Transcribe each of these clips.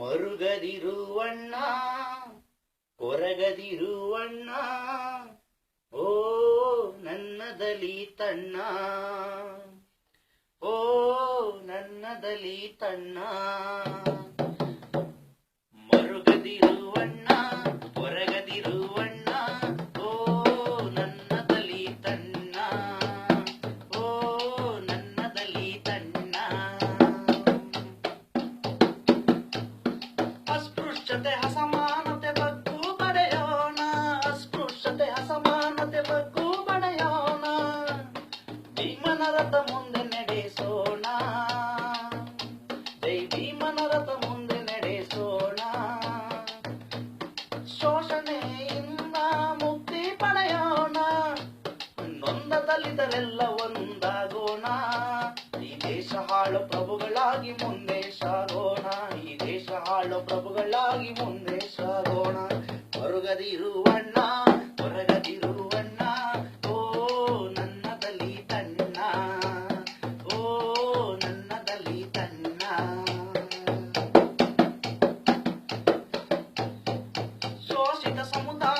ಮರುಗದಿರುವಣ್ಣ ಕೊರಗದಿರುವಣ್ಣ ಓ ನನ್ನದಲಿ ತಣ್ಣ ಓ ನನ್ನದಲಿ ತಣ್ಣ. ಶೋಷಣೆಯಿಂದ ಮುಕ್ತಿ ಪಡೆಯೋಣ. ನೊಂದ ದಲಿತರೆಲ್ಲ ಒಂದಾಗೋಣ. ಈ ದೇಶ ಹಾಳು ಪ್ರಭುಗಳಾಗಿ ಮುಂದೆ ಸಾಗೋಣ ಈ ದೇಶ ಹಾಳು ಪ್ರಭುಗಳಾಗಿ ಮುಂದೆ ಸಾಗೋಣ ಹೊರಗದಿರುವಣ್ಣ é só mudar.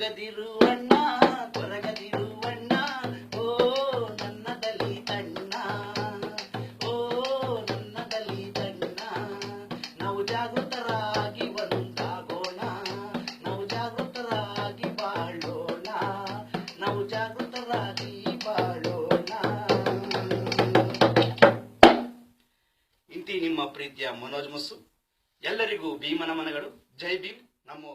ಕೊರಗದಿರುವಣ್ಣ ಕೊರಗದಿರುವಣ್ಣ ಓ ನನ್ನದಲ್ಲಿ ತಣ್ಣ. ಓ ನನ್ನದಲ್ಲಿ ತಣ್ಣ. ನಾವು ಜಾಗೃತರಾಗಿ ಒಂದಾಗೋಣ. ನಾವು ಜಾಗೃತರಾಗಿ ಬಾಳೋಣ. ನಾವು ಜಾಗೃತರಾಗಿ ಬಾಳೋಣ. ಇಂತಿ ನಿಮ್ಮ ಪ್ರೀತಿಯ ಮನೋಜ್ ಮಸ್ಸು. ಎಲ್ಲರಿಗೂ ಭೀಮನ ಮನಗಳು ಜೈ ಭೀಮ್. ನಮ್ಮ